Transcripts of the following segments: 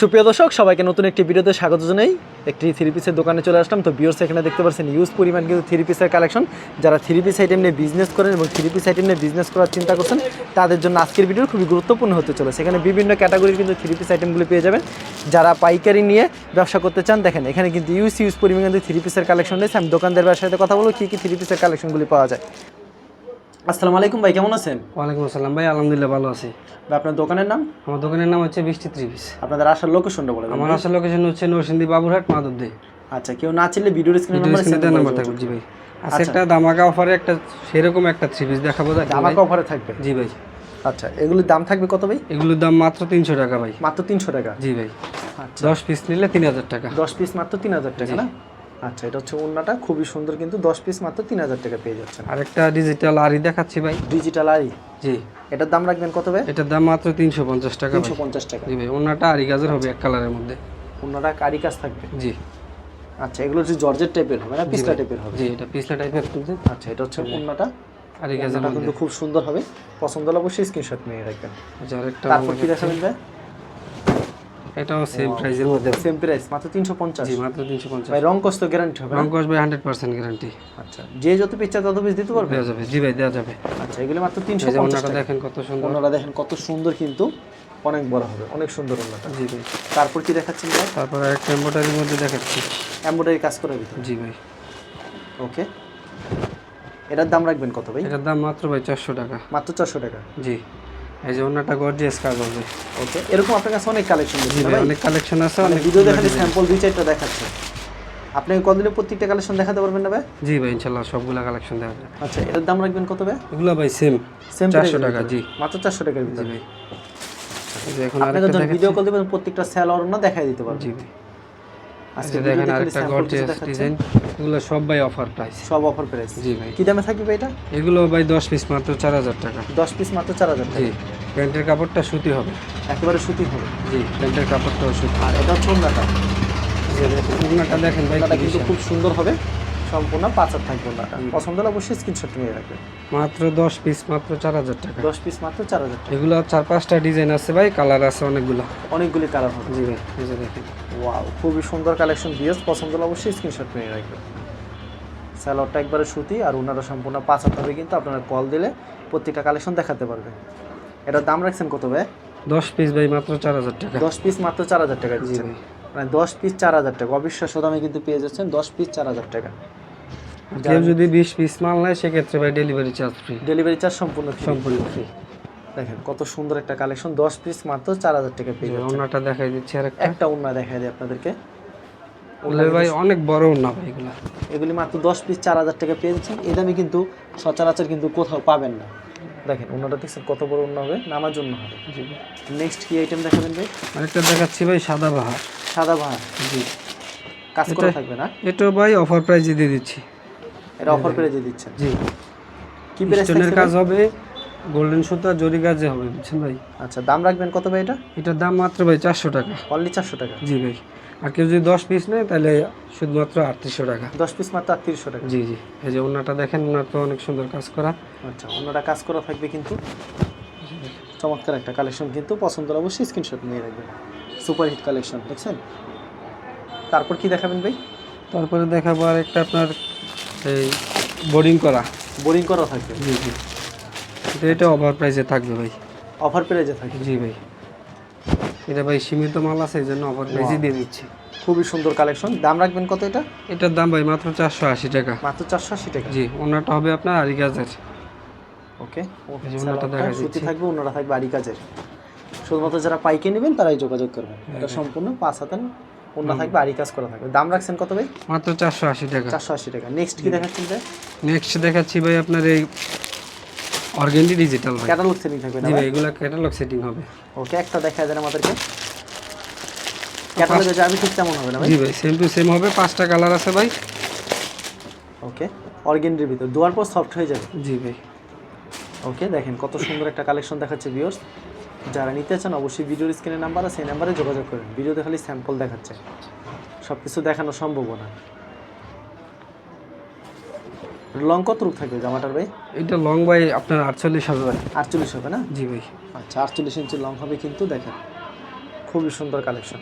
সুপ্রিয় দর্শক, সবাইকে নতুন একটি ভিডিওতে স্বাগত জানাই। একটি থ্রি পিসের দোকানে চলে আসলাম। তো বিয়র্স এখানে দেখতে পাচ্ছেন ইউজ পরিমাণ কিন্তু থ্রি পিসের কালেকশন যারা থ্রি পিস আইটেম নিয়ে বিজনেস করেন এবং থ্রি পিস আইটেম নিয়ে বিজনেস করার চিন্তা করছেন, তাদের জন্য আজকের ভিডিও খুবই গুরুত্বপূর্ণ হতে চলেছে। এখানে বিভিন্ন ক্যাটাগরির কিন্তু থ্রি পিস আইটেমগুলি পেয়ে যাবেন। যারা পাইকারি নিয়ে ব্যবসা করতে চান, দেখেন, এখানে কিন্তু ইউজ ইউজ পরিমাণ কিন্তু থ্রি পিসের কালেকশন রয়েছে। আমি দোকানদারের সাথে কথা বলব, কী কী থ্রি পিসের কালেকশনগুলি পাওয়া যায়। আসসালামু আলাইকুম ভাই কেমন আছেন? ওয়ালাইকুম আসসালাম ভাই আলহামদুলিল্লাহ ভালো আছি। ভাই আপনার দোকানের নাম? আমার দোকানের নাম হচ্ছে বৃষ্টি ত্রিপিস আপনাদের আসার লোকেশনটা বলে আমার আসার লোকেশন হচ্ছে নরসিংদী বাবুরহাট মাধবদী আচ্ছা কেউ না চিনলে ভিডিওর স্ক্রিনে নাম্বার থাকবে জি ভাই। আচ্ছা। একটা দামাকা অফারে একটা সেরকম একটা থ্রি পিস দেখাবো দেখেন ভাই। আমাকে অফারে থাকবে? জি ভাই। আচ্ছা এগুলোর দাম থাকবে কত ভাই? এগুলোর দাম মাত্র তিনশো টাকা ভাই। মাত্র তিনশো টাকা? জি ভাই। আচ্ছা। দশ পিস নিলে তিন হাজার টাকা। দশ পিস মাত্র তিন হাজার টাকা না? আচ্ছা এটা হচ্ছে ওন্নাটা খুবই সুন্দর কিন্তু দশ পিস মাত্র তিন হাজার টাকা পেয়ে যাচ্ছেন। আর একটা ডিজিটাল আরি দেখাচ্ছি ভাই। ডিজিটাল আরি জি। এটার দাম রাখবেন কত ভাই? এটার দাম মাত্র তিনশো পঞ্চাশ টাকা তিনশো পঞ্চাশ টাকা। জি ভাই ওনাটা আরি গাজের হবে এক কালারের মধ্যে। ওন্নাটা কারি কাজ থাকবে? জি। আচ্ছা এগুলো হচ্ছে জর্জের টাইপের হবে না? পিসলা টাইপের হবে? জি এটা পিছলা টাইপের আচ্ছা এটা হচ্ছে ওন্নাটা আরি গাজের ওন্নাটা কিন্তু খুব সুন্দর হবে। পছন্দ হলে অবশ্যই স্ক্রিনশট নিয়ে রাখবেন। আচ্ছা, আর একটা তারপর কি দেখাবেন ভাই? এটাও সেম প্রাইসের মধ্যে। সেম প্রাইস মাত্র তিনশো পঞ্চাশ। জি মাত্র তিনশো পঞ্চাশ। ভাই রং কষ্ট গ্যারান্টি হবে? রঙ আসবে হান্ড্রেড পার্সেন্ট গ্যারান্টি আচ্ছা যে যত পিচ্ছা তত পিস দিতে পারবে? দেওয়া যাবে জি ভাই দেওয়া যাবে। আচ্ছা এগুলো মাত্র তিনশো এই যে দেখেন কত সুন্দর। ওনারা দেখেন কত সুন্দর কিন্তু অনেক বড় হবে অনেক সুন্দর ওনাটা জি ভাই। তারপর কি দেখাচ্ছেন ভাই? তারপর একটা এম্বোটারির মধ্যে দেখাচ্ছি। এমব্রয়ডারি কাজ করে দিতে জি ভাই। ওকে এটার দাম রাখবেন কত ভাই? এটার দাম মাত্র ভাই চারশো টাকা। মাত্র চারশো টাকা। জি। এই যে ওনাটা গর্জিয়াস কাজ হবে ওকে এরকম আপনার কাছে অনেক কালেকশন দেখছি ভাই অনেক কালেকশন আছে অনেক ভিডিও দেখালে স্যাম্পল দুই চারটা দেখাচ্ছে। আপনি কতদিনে প্রত্যেকটা কালেকশন দেখাতে পারবেন না ভাই? জি ভাই ইনশাল্লাহ সবগুলা কালেকশন যাবে। আচ্ছা এটার দাম রাখবেন কত ভাই? এগুলো ভাই সেম সেম চারশো টাকা জি। মাত্র চারশো টাকার জি ভিতরে। ভাই। এখন আরেকটা দেখাচ্ছি। ভিডিও কল দিবেন প্রত্যেকটা সেল অরনা দেখাই দিতে পারবেন। জি আজকে আজকে দেখেন আরেকটা গর্জিয়াস ডিজাইন এগুলো সব ভাই অফার প্রাইস সব অফার প্রাইস জি ভাই। কি দামে থাকবে ভাই এটা? এগুলো ভাই দশ পিস মাত্র চার হাজার টাকা। দশ পিস মাত্র চার হাজার টাকা। জি। প্যান্টের কাপড়টা সুতি হবে। একেবারে সুতি হবে। জি প্যান্টের কাপড়টাও সুতি। আর এটা হচ্ছে ওন্নাটা ওনাটা দেখেন ভাই কিন্তু খুব সুন্দর হবে। সম্পূর্ণ পাঁচার থাকবে ওন্নাটা পছন্দ হলে অবশ্যই স্ক্রিনশট নিয়ে রাখবেন মাত্র দশ পিস মাত্র চার হাজার টাকা। দশ পিস মাত্র চার হাজার টাকা। এগুলো চার পাঁচটা ডিজাইন আছে ভাই কালার আছে অনেকগুলো। অনেকগুলি কালার হবে। জি ভাই এই যে দেখেন। ওয়াও খুবই সুন্দর কালেকশন বিএস পছন্দ হলে অবশ্যই স্ক্রিনশট নিয়ে রাখবেন স্যালোয়ারটা একবারে সুতি আর ওনারা সম্পূর্ণ পাঁচ হাত হবে কিন্তু আপনারা কল দিলে প্রত্যেকটা কালেকশন দেখাতে পারবে এটার দাম রাখছেন কত ভাই? দশ পিস ভাই মাত্র চার হাজার টাকা। দশ পিস মাত্র চার হাজার টাকা দিচ্ছেন। মানে দশ পিস চার হাজার টাকা। অবিশ্বাস্য দামে কিন্তু পেয়ে যাচ্ছেন দশ পিস চার হাজার টাকা। কেউ যদি বিশ পিস মাল নেয় সেক্ষেত্রে ভাই delivery charge free delivery charge সম্পূর্ণ। সম্পূর্ণ ফ্রি দেখেন কত সুন্দর একটা কালেকশন দশ পিস মাত্র চার হাজার টাকা পেয়ে যাচ্ছেন। ওনাটা দেখাই দিচ্ছি আর একটা। উন্না দেখাই দিই আপনাদেরকে। ভাই অনেক বড় না ভাই এগুলো। এগুলি মাত্র দশ পিস চার হাজার টাকা পেয়ে যাচ্ছেন। এই দামে কিন্তু সচরাচর কিন্তু কোথাও পাবেন না। দেখেন ওনাটা দেখছেন কত বড় অন্য হবে নামার জন্য হবে। জি। নেক্সট কি আইটেম দেখাবেন ভাই? আরেকটা দেখাচ্ছি ভাই সাদা বাহার। সাদা বাহার। জি। কাজ করা থাকবে না? এটা ভাই অফার প্রাইজে দিয়ে দিচ্ছি। এটা অফার প্রাইজে দিচ্ছেন। জি। কি প্রাইস কাজ হবে গোল্ডেন সুতা জরি কাজে হবে বুঝছেন ভাই? আচ্ছা দাম রাখবেন কত ভাই এটা? এটার দাম মাত্র ভাই চারশো টাকা। অনলি চারশো টাকা? জি ভাই। আর কেউ যদি দশ পিস নেয় তাহলে শুধুমাত্র আটত্রিশশো টাকা। দশ পিস মাত্র আটত্রিশশো টাকা? জি জি। এই যে ওনাটা দেখেন ওনার তো অনেক সুন্দর কাজ করা। আচ্ছা অন্যটা কাজ করা থাকবে কিন্তু চমৎকার একটা কালেকশন কিন্তু পছন্দ হলে অবশ্যই স্ক্রিনশট নিয়ে রাখবেন। সুপার হিট কালেকশন দেখছেন? তারপর কি দেখাবেন ভাই? তারপরে দেখাবো আর একটা আপনার এই বোরিং করা। বোরিং করা থাকবে। জি জি। এটা ওভার প্রাইসে থাকবে ভাই। অফার প্রাইজে থাকবে? জি ভাই। এটা ভাই সীমিত মাল আছে এই জন্য ওভার প্রাইসে দিয়ে দিচ্ছি। খুবই সুন্দর কালেকশন দাম রাখবেন কত এটা? এটার দাম ভাই মাত্র চারশো আশি টাকা। মাত্র চারশো আশি টাকা? জি ওনাটা হবে আপনার আড়ি গাছের ওকে ওনাটা দেখা সুতি। থাকবে অন্যটা থাকবে আড়ি কাজের শুধুমাত্র যারা পাইকে নেবেন তারাই যোগাযোগ করবেন। এটা সম্পূর্ণ পাঁচ হাতেন অন্য থাকবে আড়ি কাজ করা থাকবে। দাম রাখছেন কত ভাই? মাত্র চারশো আশি টাকা। চারশো আশি টাকা। নেক্সট কি দেখাচ্ছেন ভাই? নেক্সট দেখাচ্ছি ভাই আপনার এই অর্গেন্ডি ডিজিটাল ভাই। ক্যাটালগ সেটিং থাকবে না এগুলো ক্যাটালগ সেটিং হবে। ওকে একটা দেখা দেন আমাদেরকে। ক্যাটালগে যাবে ঠিক তেমন হবে না ভাই? জি ভাই সেম টু সেম হবে পাঁচটা কালার আছে ভাই। ওকে অর্গেন্ডের ভিতর। দুয়ার পর সফট হয়ে যাবে। জি ভাই। ওকে দেখেন কত সুন্দর একটা কালেকশন দেখাচ্ছে ভিউয়ার্স যারা নিতে চান অবশ্যই ভিডিওর স্ক্রিনের নাম্বার আছে সেই নাম্বারে যোগাযোগ করেন। ভিডিওতে খালি স্যাম্পল দেখাচ্ছে। সব কিছু দেখানো সম্ভব না। লং কত রূপ থাকবে জামাটার ভাই? এটা লং ভাই আপনার আটচল্লিশ হবে ভাই। আটচল্লিশ হবে না? জি ভাই। আচ্ছা আটচল্লিশ ইঞ্চি লং হবে কিন্তু দেখেন। খুবই সুন্দর কালেকশন।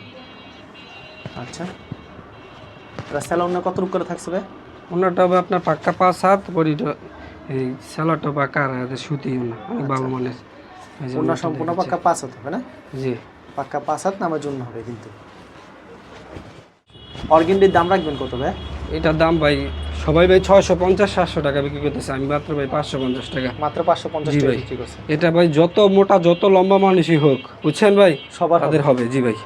আচ্ছা। এটা স্যালোনা কত রূপ করে থাকছে ভাই? ওনারটা হবে আপনার পাক্কা পাঁচ হাত বডিটা এই স্যালাডটা বা কার সুতি ওনা অনেক ভালো মানের। ওনার সম্পূর্ণ পাক্কা পাঁচ হাত হবে না? জি। পাক্কা পাঁচ হাত নামার জন্য হবে কিন্তু। অর্গেন্ডির দাম রাখবেন কত ভাই? এটার দাম ভাই সবাই ভাই ছয়শো পঞ্চাশ সাতশো টাকা বিক্রি করতেছে। আমি মাত্র ভাই পাঁচশো পঞ্চাশ টাকা। মাত্র পাঁচশো পঞ্চাশ জি ভাই। এটা ভাই যত মোটা যত লম্বা মানুষই হোক বুঝছেন ভাই? সবার তাদের হবে। জি ভাই।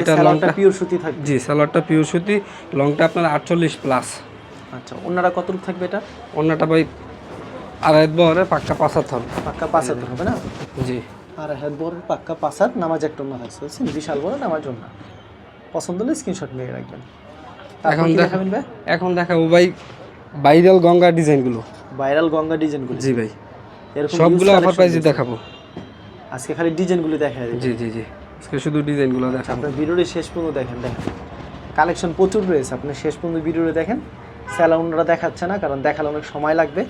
এটা লংটা পিওর সুতি থাকবে। জি স্যালাডটা পিওর সুতি লংটা আপনার আটচল্লিশ প্লাস আচ্ছা ওনারা কত থাকবে এটা? অন্যটা ভাই আড়াই বহরে পাক্কা পাঁচ হাত হবে পাক্কা পাঁচ হাত হবে না? জি। আর হেড বড় পাক্কা পাঁচ হাত নামাজ একটা অন্য থাকছে বিশাল বড় নামাজ জন্য পছন্দ হলে স্ক্রিনশট নিয়ে রাখবেন। এখন দেখাবেন ভাই? এখন দেখাবো ভাই ভাইরাল গঙ্গা ডিজাইনগুলো। ভাইরাল গঙ্গা ডিজাইনগুলো? জি ভাই। এরকম সবগুলো অফার প্রাইসে দেখাবো। আজকে খালি ডিজাইনগুলো দেখা জি জি জি। আজকে শুধু ডিজাইনগুলো দেখাবো। আপনার ভিডিওটি শেষ পর্যন্ত দেখেন দেখেন। কালেকশন প্রচুর রয়েছে। আপনি শেষ পর্যন্ত ভিডিওটি দেখেন। স্যালাউন্ডরা দেখাচ্ছে না কারণ দেখালে অনেক সময় লাগবে।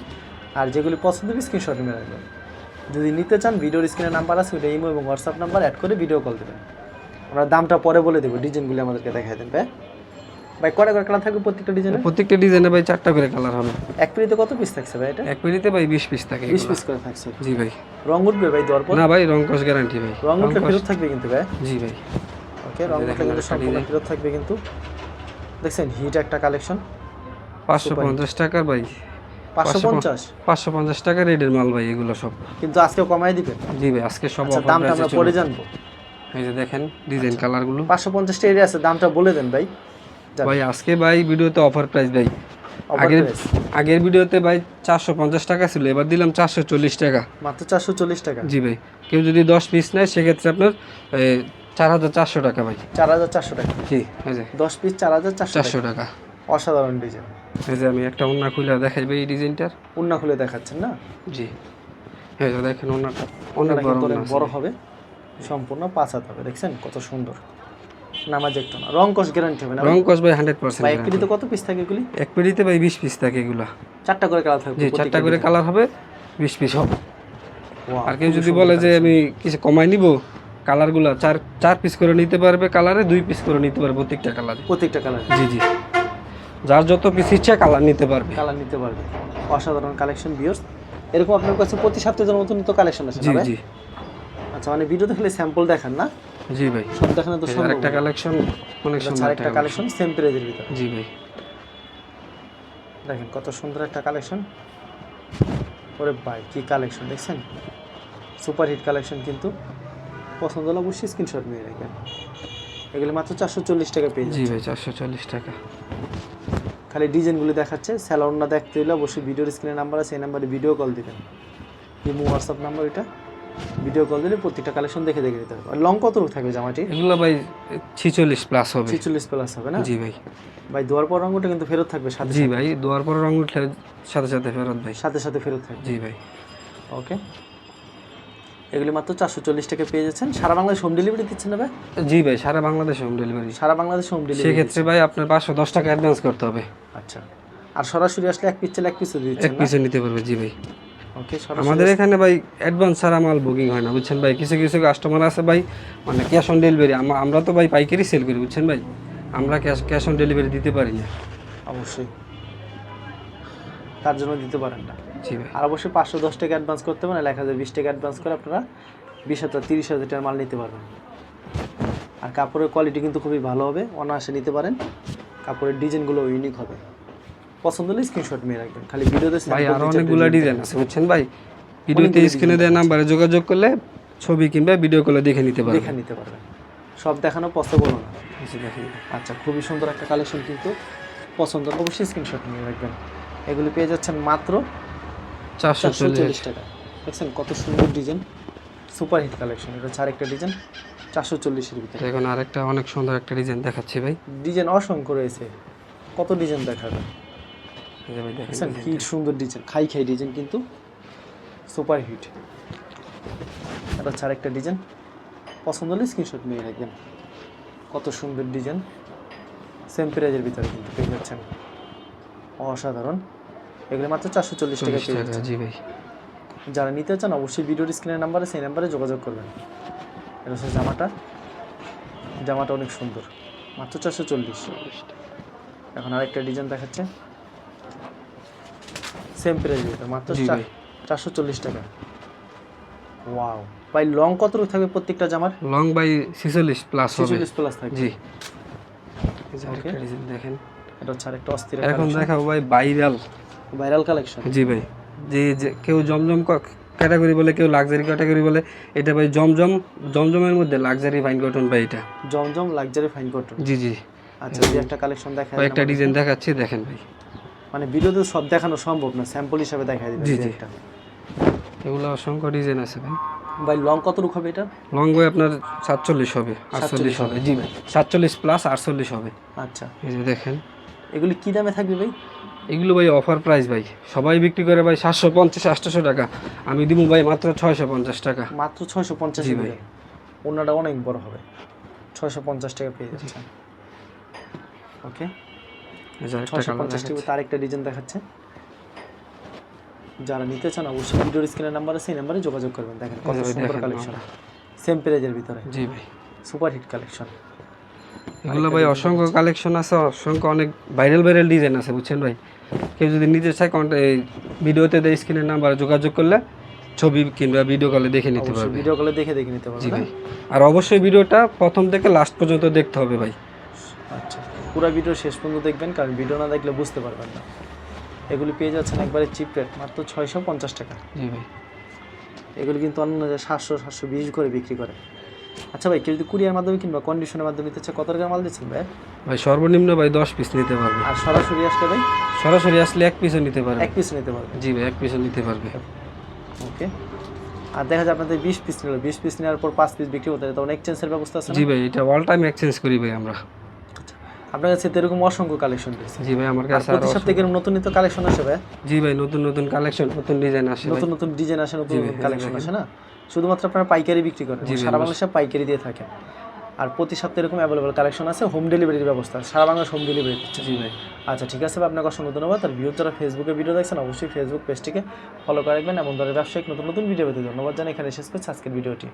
আর যেগুলি পছন্দ হবে স্ক্রিনশট নিয়ে রাখবেন। যদি নিতে চান ভিডিওর স্ক্রিনের নাম্বার আছে ওইটা ইমো এবং হোয়াটসঅ্যাপ নাম্বার অ্যাড করে ভিডিও কল দেবেন। আমরা দামটা পরে বলে দেবো ডিজাইনগুলি আমাদেরকে দেখাই দেন ভাই। ভাই কটা করে কালার থাকবে প্রত্যেকটা ডিজাইনে প্রত্যেকটা ডিজাইনে ভাই চারটা করে কালার হবে। এক পিড়িতে কত পিস থাকছে ভাই এটা? এক পেরিতে ভাই বিশ পিস থাকে বিশ এগুলো। পিস করে থাকছে। জি ভাই। রং উঠবে ভাই দেওয়ার পর? না ভাই রংকশ গ্যারান্টি ভাই। রং উঠলে ফেরত থাকবে কিন্তু ভাই? জি ভাই। ওকে রং উঠলে কিন্তু সম্পূর্ণ। ফেরত থাকবে কিন্তু। দেখছেন হিট একটা কালেকশন পাঁচশো পঞ্চাশ টাকার ভাই। পাঁচশো পাঁচশো পঞ্চাশ? পাঁচশো পঞ্চাশ টাকা রেডের মাল ভাই এগুলো সব। কিন্তু আজকে কমাই দিবেন জি ভাই আজকে সব আচ্ছা offer দামটা আমরা পরে জানব। এই যে দেখেন ডিজাইন কালারগুলো পাঁচশো পঞ্চাশটা এরিয়া আছে দামটা বলে দেন ভাই। ভাই আজকে ভাই ভিডিওতে অফার প্রাইস ভাই। আগের আগের ভিডিওতে ভাই চারশো পঞ্চাশ টাকা ছিল এবার দিলাম চারশো চল্লিশ টাকা। মাত্র চারশো চল্লিশ টাকা? জি ভাই কেউ যদি দশ পিস নেয় সেক্ষেত্রে আপনার চার হাজার চারশো টাকা ভাই। চার হাজার চারশো টাকা? জি এই যে। দশ পিস চার হাজার চারশো টাকা। অসাধারণ ডিজাইন এই যে আমি একটা ওনা খুলে দেখাই ভাই এই ডিজাইনটার উন্না খুলে দেখাচ্ছেন না? জি। এই যে দেখেন ওনাটা অনেক। বড় হবে। সম্পূর্ণ পাঁচ হাত হবে দেখছেন? কত সুন্দর। নামাজ একটু না। রং কস গ্যারান্টি হবে না? রং কস ভাই হান্ড্রেড পার্সেন্ট ভাই এক পিড়িতে কত পিস থাকে এগুলি? এক পেডিতে ভাই বিশ পিস থাকে এগুলা। চারটা করে কালার থাকবে জি চারটা করে কালার হবে বিশ পিস হবে। আর কেউ যদি বলে যে আমি কিছু কমাই নিব কালারগুলো চার চার পিস করে নিতে পারবে কালারে দুই পিস করে নিতে পারবে প্রত্যেকটা কালারে প্রত্যেকটা কালার জি জি। যার যত পিস ইচ্ছা কালার নিতে পারবে। কালার নিতে পারবে। অসাধারণ কালেকশন বিয়ার্স এরকম আপনার কাছে প্রতি সপ্তাহের মতো নিত কালেকশন আছে জি জি। আচ্ছা মানে ভিডিও দেখলে স্যাম্পল দেখান না। জি ভাই। সব দেখানো তো সম্ভব না। কালেকশন অনেক সুন্দর আরেকটা কালেকশন সেম প্রাইজের ভিতরে। জি ভাই। দেখেন কত সুন্দর একটা কালেকশন ওরে ভাই কি কালেকশন দেখছেন? সুপার হিট কালেকশন কিন্তু। পছন্দ হলে অবশ্যই স্ক্রিনশট নিয়ে রাখবেন। এগুলো মাত্র চারশো চল্লিশ টাকা পেয়ে জি ভাই চারশো চল্লিশ টাকা। খালি ডিজাইনগুলো দেখাচ্ছে স্যালোন না দেখতে হলে অবশ্যই ভিডিওর স্ক্রিনে নাম্বার আছে এই নাম্বারে ভিডিও কল দিবেন। ইমো হোয়াটসঅ্যাপ নাম্বার এটা। ভিডিও কল দিলে প্রত্যেকটা কালেকশন দেখে দেখে নিতে হবে আর লং কত থাকবে জামাটি? এগুলো ভাই ছিচল্লিশ প্লাস হবে। ছিচল্লিশ প্লাস হবে না? জি ভাই। ভাই দোয়ার পর রঙটা কিন্তু ফেরত থাকবে সাথে জি ভাই দোয়ার পর রং উঠলে সাথে সাথে ফেরত ভাই। সাথে সাথে ফেরত থাকবে। জি ভাই। ওকে এগুলি মাত্র চারশো চল্লিশ টাকা পেয়ে যাচ্ছেন। সারা বাংলাদেশ হোম ডেলিভারি দিচ্ছেন না ভাই? জি ভাই সারা বাংলাদেশ হোম ডেলিভারি সারা বাংলাদেশ হোম ডেলিভারি সেক্ষেত্রে ভাই আপনার পাঁচশো দশ টাকা অ্যাডভান্স করতে হবে। আচ্ছা। আর সরাসরি আসলে এক পিস চাল এক পিসও এক দিচ্ছেন পিসে নিতে পারবে জি ভাই। আমাদের এখানে ভাই অ্যাডভান্স ছাড়া মাল বুকিং হয় না বুঝছেন ভাই? কিছু কিছু কাস্টমার আছে ভাই মানে ক্যাশ অন ডেলিভারি আমরা তো ভাই পাইকারি সেল করি বুঝছেন ভাই? আমরা ক্যাশ ক্যাশ অন ডেলিভারি দিতে পারি না। অবশ্যই। তার জন্য দিতে পারেন না। জি ভাই। আর অবশ্যই পাঁচশো দশ টাকা অ্যাডভান্স করতে পারেন এক হাজার বিশ টাকা অ্যাডভান্স করে আপনারা বিশ হাজার তিরিশ হাজার টাকার মাল নিতে পারবেন। আর কাপড়ের কোয়ালিটি কিন্তু খুবই ভালো হবে অনায়াসে নিতে পারেন। কাপড়ের ডিজাইনগুলো ইউনিক হবে। পছন্দ হলে স্ক্রিনশট নিয়ে রাখবেন। খালি ভিডিওতে ভাই আরও অনেকগুলো ডিজাইন আছে বুঝছেন ভাই? ভিডিওতে স্ক্রিনে দেওয়া নাম্বারে যোগাযোগ করলে ছবি কিংবা ভিডিও কলে দেখে নিতে পারবে। দেখে নিতে পারবেন সব দেখানো পসিবল না। আচ্ছা খুবই সুন্দর একটা কালেকশন কিন্তু পছন্দ অবশ্যই স্ক্রিনশট নিয়ে রাখবেন। এগুলি পেয়ে যাচ্ছেন মাত্র চারশো চল্লিশ। টাকা। দেখছেন কত সুন্দর ডিজাইন সুপার হিট কালেকশন এটা হচ্ছে আরেকটা ডিজাইন চারশো চল্লিশের ভিতরে। এখন আরেকটা অনেক সুন্দর একটা ডিজাইন দেখাচ্ছি ভাই। ডিজাইন অসংখ্য রয়েছে। কত ডিজাইন দেখাবে এই যে ভাই দেখেন কি সুন্দর ডিজাইন খাই খাই ডিজাইন কিন্তু সুপার হিট এটা হচ্ছে আরেকটা ডিজাইন পছন্দ হলে স্ক্রিনশট নিয়ে রাখবেন। কত সুন্দর ডিজাইন সেম প্রাইজের ভিতরে কিন্তু পেয়ে যাচ্ছেন। অসাধারণ। এগুলো মাত্র চারশো চল্লিশ টাকা পেয়ে টাকা যাচ্ছেন। জি ভাই। যারা নিতে চান অবশ্যই ভিডিওর স্ক্রিনের নাম্বারে সেই নাম্বারে যোগাযোগ করবেন। এটা হচ্ছে জামাটা। জামাটা অনেক সুন্দর। মাত্র চারশো চল্লিশ। এখন আরেকটা ডিজাইন দেখাচ্ছে। সেম প্রাইস এটা মাত্র। চারশো চল্লিশ টাকা। ওয়াও ভাই লং কতটুকু থাকবে প্রত্যেকটা জামার? লং বাই ছিচল্লিশ প্লাস ছেচল্লিশ প্লাস থাকবে। জি। দেখেন। এটা হচ্ছে আরেকটা অস্থির এখন দেখাবো ভাই ভাইরাল ভাইরাল কালেকশন জি ভাই। যে যে কেউ জমজম ক্যাটাগরি বলে কেউ লাক্সারি ক্যাটাগরি বলে এটা ভাই জমজম জমজমের মধ্যে লাক্সারি ফাইন কটন ভাই এটা। জমজম লাক্সারি ফাইন কটন জি জি। আচ্ছা একটা কালেকশন দেখা কয়েকটা ডিজাইন দেখাচ্ছি দেখেন ভাই। মানে ভিডিওতে সব দেখানো সম্ভব না স্যাম্পল হিসাবে দেখা দিবেন জি, জি। একটা। এগুলো অসংখ্য ডিজাইন আছে ভাই। ভাই লং কতটুকু হবে এটা? লং বই আপনার সাতচল্লিশ হবে আটচল্লিশ হবে। জি ভাই। সাতচল্লিশ প্লাস আটচল্লিশ হবে। আচ্ছা। এই যে দেখেন। এগুলি কি দামে থাকবে ভাই? এগুলো ভাই অফার প্রাইস ভাই। সবাই বিক্রি করে ভাই সাতশো পঞ্চাশ আটশোশো টাকা। আমি দিব ভাই মাত্র ছয়শো পঞ্চাশ টাকা। মাত্র ছয়শো পঞ্চাশ জি ভাই। ওনাটা অনেক বড় হবে। ছয়শো পঞ্চাশ টাকা পেয়ে যাচ্ছে ওকে পঞ্চাশ তার একটা ডিজাইন দেখাচ্ছে? যারা নিতে চান অবশ্যই ভিডিওর স্ক্রিনের নাম্বার আছে এই নাম্বারে যোগাযোগ করবেন। দেখেন কত সুন্দর কালেকশন সেম প্রাইজের ভিতরে। জি ভাই। সুপার হিট কালেকশন এগুলো ভাই অসংখ্য কালেকশন আছে অসংখ্য অনেক ভাইরাল ভাইরাল ডিজাইন আছে বুঝছেন ভাই? কেউ যদি নিতে চায় ভিডিওতে দেয় স্ক্রিনের নাম্বারে যোগাযোগ করলে ছবি কিংবা ভিডিও কলে দেখে নিতে পারবে। ভিডিও কলে দেখে দেখে নিতে পারবে। জি ভাই। আর অবশ্যই ভিডিওটা প্রথম থেকে লাস্ট পর্যন্ত দেখতে হবে ভাই। পুরো ভিডিও শেষ পর্যন্ত দেখবেন কারণ ভিডিও না দেখলে বুঝতে পারবেন না। এগুলি পেয়ে যাচ্ছেন একবারে চিপ রেট মাত্র ছয়শো পঞ্চাশ টাকা। জি ভাই। এগুলি কিন্তু অন্য সাতশো সাতশো বিশ করে বিক্রি করে। আচ্ছা ভাই কেউ যদি কুরিয়ার মাধ্যমে কিংবা কন্ডিশনের মাধ্যমে নিতে চায় কত টাকার মাল দিচ্ছেন ভাই? ভাই সর্বনিম্ন ভাই দশ পিস নিতে পারবে। আর সরাসরি আসলে ভাই? সরাসরি আসলে এক পিসও নিতে পারবে। এক পিস নিতে পারবে। জি ভাই এক পিসও নিতে পারবে। ওকে। আর দেখা যায় আপনাদের বিশ পিস নিল বিশ পিস নেওয়ার পর পাঁচ পিস বিক্রি হতে তখন এক্সচেঞ্জের ব্যবস্থা আছে না? জি ভাই এটা অল টাইম এক্সচেঞ্জ করি ভাই আমরা। আপনার কাছে তো এরকম অসংখ্য কালেকশন রয়েছে। জি ভাই আমার কাছে প্রতি আরও সপ্তাহে এরকম নতুন নতুন কালেকশন আসে ভাই? জি ভাই নতুন নতুন কালেকশন নতুন ডিজাইন আসে নতুন নতুন ডিজাইন আসে নতুন নতুন কালেকশন আসে না? শুধুমাত্র আপনারা পাইকারি বিক্রি করেন সারা বাংলাদেশে পাইকারি দিয়ে থাকেন। আর প্রতি সপ্তাহে এরকম অ্যাভেলেবল কালেকশন আছে হোম ডেলিভারির ব্যবস্থা। সারা বাংলাদেশ হোম ডেলিভারি দিচ্ছে জি ভাই। আচ্ছা ঠিক আছে ভাই, আপনাকে অসংখ্য ধন্যবাদ। আর ভিউ যারা ফেসবুকে ভিডিও দেখছেন অবশ্যই ফেসবুক পেজটিকে ফলো করে রাখবেন। এমন ধরনের ব্যবসায়িক নতুন নতুন ভিডিও পেতে ধন্যবাদ জানাই। এখানে শেষ করছি আজকের ভিডিওটি